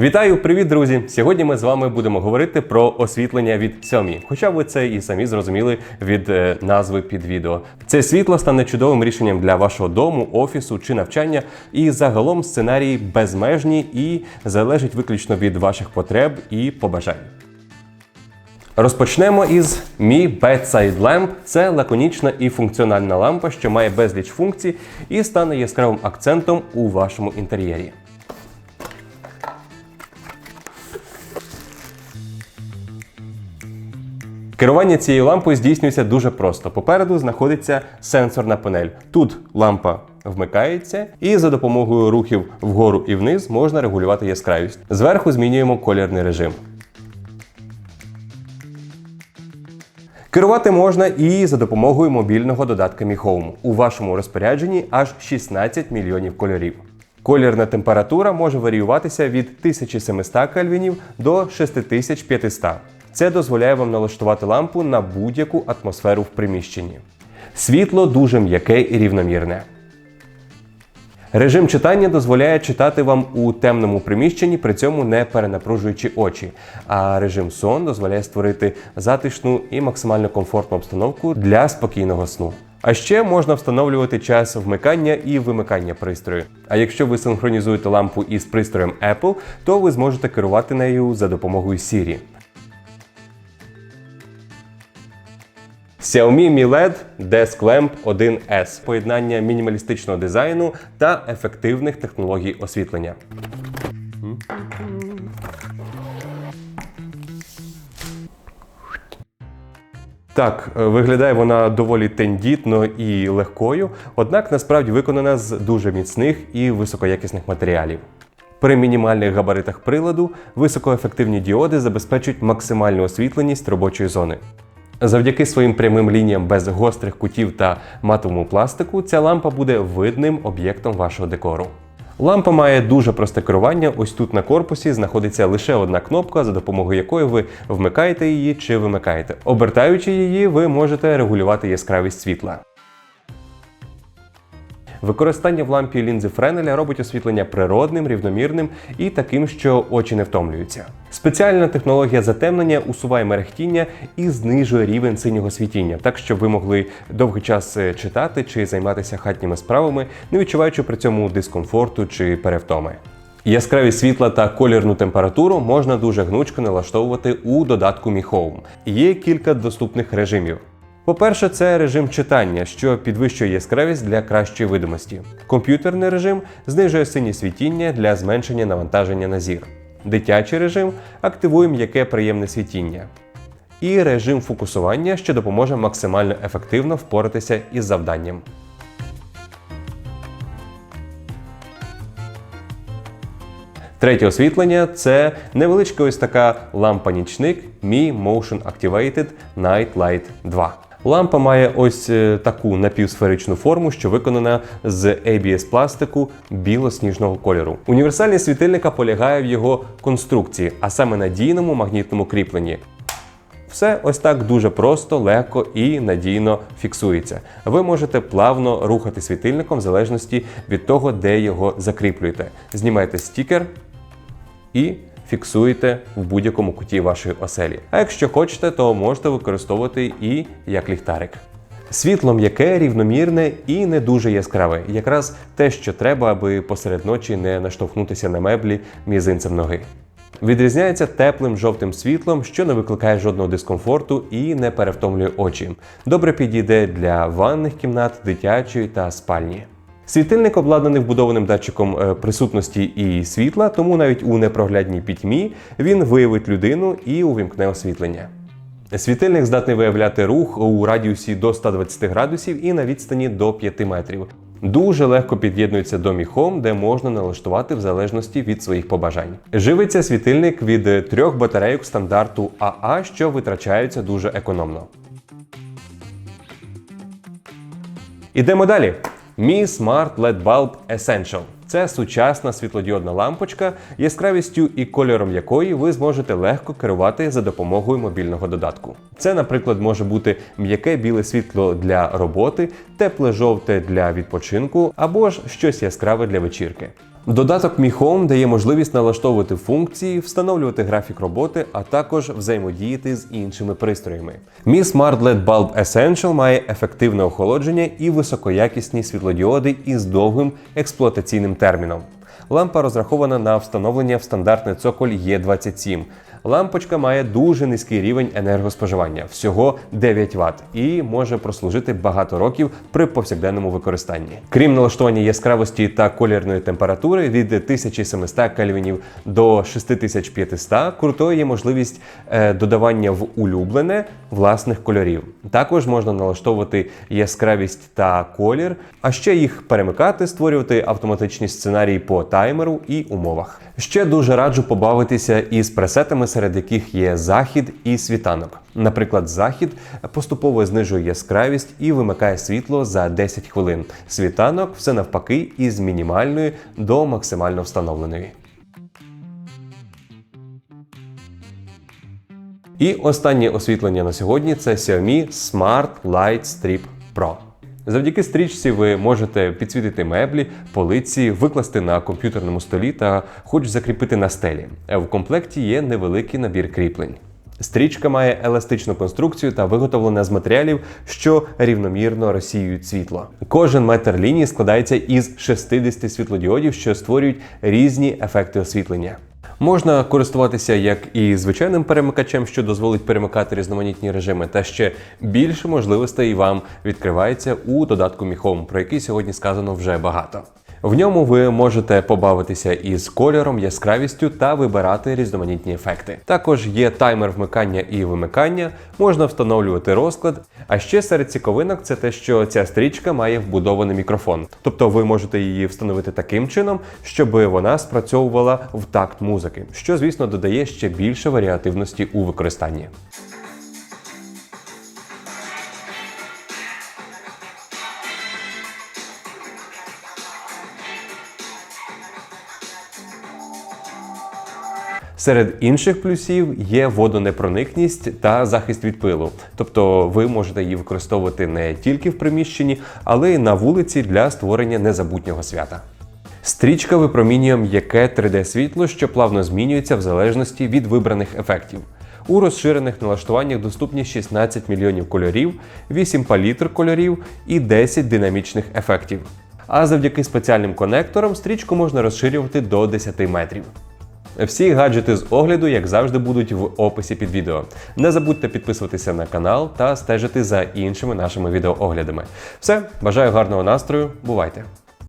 Вітаю, привіт, друзі! Сьогодні ми з вами будемо говорити про освітлення від Xiaomi. Хоча ви це і самі зрозуміли від е, назви під відео. Це світло стане чудовим рішенням для вашого дому, офісу чи навчання. І загалом сценарії безмежні і залежать виключно від ваших потреб і побажань. Розпочнемо із Mi Bedside Lamp. Це лаконічна і функціональна лампа, що має безліч функцій і стане яскравим акцентом у вашому інтер'єрі. Керування цією лампою здійснюється дуже просто. Попереду знаходиться сенсорна панель. Тут лампа вмикається, і за допомогою рухів вгору і вниз можна регулювати яскравість. Зверху змінюємо колірний режим. Керувати можна і за допомогою мобільного додатка Mi Home. У вашому розпорядженні аж 16 мільйонів кольорів. Колірна температура може варіюватися від 1700 кельвінів до 6500. Це дозволяє вам налаштувати лампу на будь-яку атмосферу в приміщенні. Світло дуже м'яке і рівномірне. Режим читання дозволяє читати вам у темному приміщенні, при цьому не перенапружуючи очі. А режим сон дозволяє створити затишну і максимально комфортну обстановку для спокійного сну. А ще можна встановлювати час вмикання і вимикання пристрою. А якщо ви синхронізуєте лампу із пристроєм Apple, то ви зможете керувати нею за допомогою Siri. Xiaomi Mi LED Desk Lamp 1S поєднання мінімалістичного дизайну та ефективних технологій освітлення. Так, е, виглядає вона доволі тендітно і легкою, однак насправді виконана з дуже міцних і високоякісних матеріалів. При мінімальних габаритах приладу високоефективні діоди забезпечують максимальну освітленість робочої зони. Завдяки своїм прямим лініям без гострих кутів та матовому пластику, ця лампа буде видним об'єктом вашого декору. Лампа має дуже просте керування. Ось тут на корпусі знаходиться лише одна кнопка, за допомогою якої ви вмикаєте її чи вимикаєте. Обертаючи її, ви можете регулювати яскравість світла. Використання в лампі лінзи Френеля робить освітлення природним, рівномірним і таким, що очі не втомлюються. Спеціальна технологія затемнення усуває мерехтіння і знижує рівень синього світіння, так щоб ви могли довгий час е, читати чи займатися хатніми справами, не відчуваючи при цьому дискомфорту чи перевтоми. Яскравість світла та колірну температуру можна дуже гнучко налаштовувати у додатку Mi Home. Є кілька доступних режимів. По-перше, це режим читання, що підвищує яскравість для кращої видимості. Комп'ютерний режим знижує синє світіння для зменшення навантаження на зір. Дитячий режим активує м'яке приємне світіння. І режим фокусування, що допоможе максимально ефективно впоратися із завданням. Третє освітлення це невеличка ось така лампа-нічник Mi Motion Activated Night Light 2. Лампа має ось е, таку напівсферичну форму, що виконана з ABS пластику біло-сніжного кольору. Універсальність світильника полягає в його конструкції, а саме надійному магнітному кріпленні. Все ось так дуже просто, легко і надійно фіксується. Ви можете плавно рухати світильником в залежності від того, де його закріплюєте. Знімайте стікер і фіксуєте в будь-якому куті вашої оселі. А якщо хочете, то можете використовувати і як ліхтарик. Світло м'яке, рівномірне і не дуже яскраве. Якраз те, що треба, аби посеред ночі не наштовхнутися на меблі мізинцем ноги. Відрізняється теплим жовтим світлом, що не викликає жодного дискомфорту і не перевтомлює очі. Добре підійде для ванних кімнат, дитячої та спальні. Світильник обладнаний вбудованим датчиком е, присутності і світла, тому навіть у непроглядній пітьмі він виявить людину і увімкне освітлення. Світильник здатний виявляти рух у радіусі до 120 градусів і на відстані до 5 метрів. Дуже легко під'єднується до Home, де можна налаштувати в залежності від своїх побажань. Живиться світильник від трьох батарейок стандарту АА, що витрачаються дуже економно. Ідемо далі. Mi Smart LED Bulb Essential. Це сучасна світлодіодна лампочка, яскравістю і кольором якої ви зможете легко керувати за допомогою мобільного додатку. Це, наприклад, може бути м'яке біле світло для роботи, тепле жовте для відпочинку або ж щось яскраве для вечірки. Додаток Mi Home дає можливість налаштовувати функції, встановлювати графік роботи, а також взаємодіяти з іншими пристроями. Mi Smart LED Bulb Essential має ефективне охолодження і високоякісні світлодіоди із довгим експлуатаційним терміном. Лампа розрахована на встановлення в стандартний цоколь Е27. Лампочка має дуже низький рівень енергоспоживання, всього 9 Вт, і може прослужити багато років при повсякденному використанні. Крім налаштування яскравості та колірної температури від 1700 кельвінів до 6500, крутою є можливість е, додавання в улюблене власних кольорів. Також можна налаштовувати яскравість та колір, а ще їх перемикати, створювати автоматичні сценарії по таймеру і умовах. Ще дуже раджу побавитися із пресетами, серед яких є захід і світанок. Наприклад, захід поступово знижує яскравість і вимикає світло за 10 хвилин. Світанок все навпаки із мінімальної до максимально встановленої. І останнє освітлення на сьогодні це Xiaomi Smart Light Strip Pro. Завдяки стрічці ви можете підсвітити меблі, полиці, викласти на комп'ютерному столі та хоч закріпити на стелі. В комплекті є невеликий набір кріплень. Стрічка має еластичну конструкцію та виготовлена з матеріалів, що рівномірно розсіюють світло. Кожен метр лінії складається із 60 світлодіодів, що створюють різні ефекти освітлення. Можна користуватися як і звичайним перемикачем, що дозволить перемикати різноманітні режими, та ще більше можливостей вам відкривається у додатку Mi Home, про який сьогодні сказано вже багато. В ньому ви можете побавитися із кольором, яскравістю та вибирати різноманітні ефекти. Також є таймер вмикання і вимикання, можна встановлювати розклад. А ще серед цікавинок це те, що ця стрічка має вбудований мікрофон. Тобто ви можете її встановити таким чином, щоб вона спрацьовувала в такт музики, що, звісно, додає ще більше варіативності у використанні. Серед інших плюсів є водонепроникність та захист від пилу. Тобто ви можете її використовувати не тільки в приміщенні, але й на вулиці для створення незабутнього свята. Стрічка випромінює м'яке 3D-світло, що плавно змінюється в залежності від вибраних ефектів. У розширених налаштуваннях доступні 16 мільйонів кольорів, 8 палітр кольорів і 10 динамічних ефектів. А завдяки спеціальним конекторам стрічку можна розширювати до 10 метрів. Всі гаджети з огляду, як завжди, будуть в описі під відео. Не забудьте підписуватися на канал та стежити за іншими нашими відеооглядами. Все, бажаю гарного настрою, бувайте!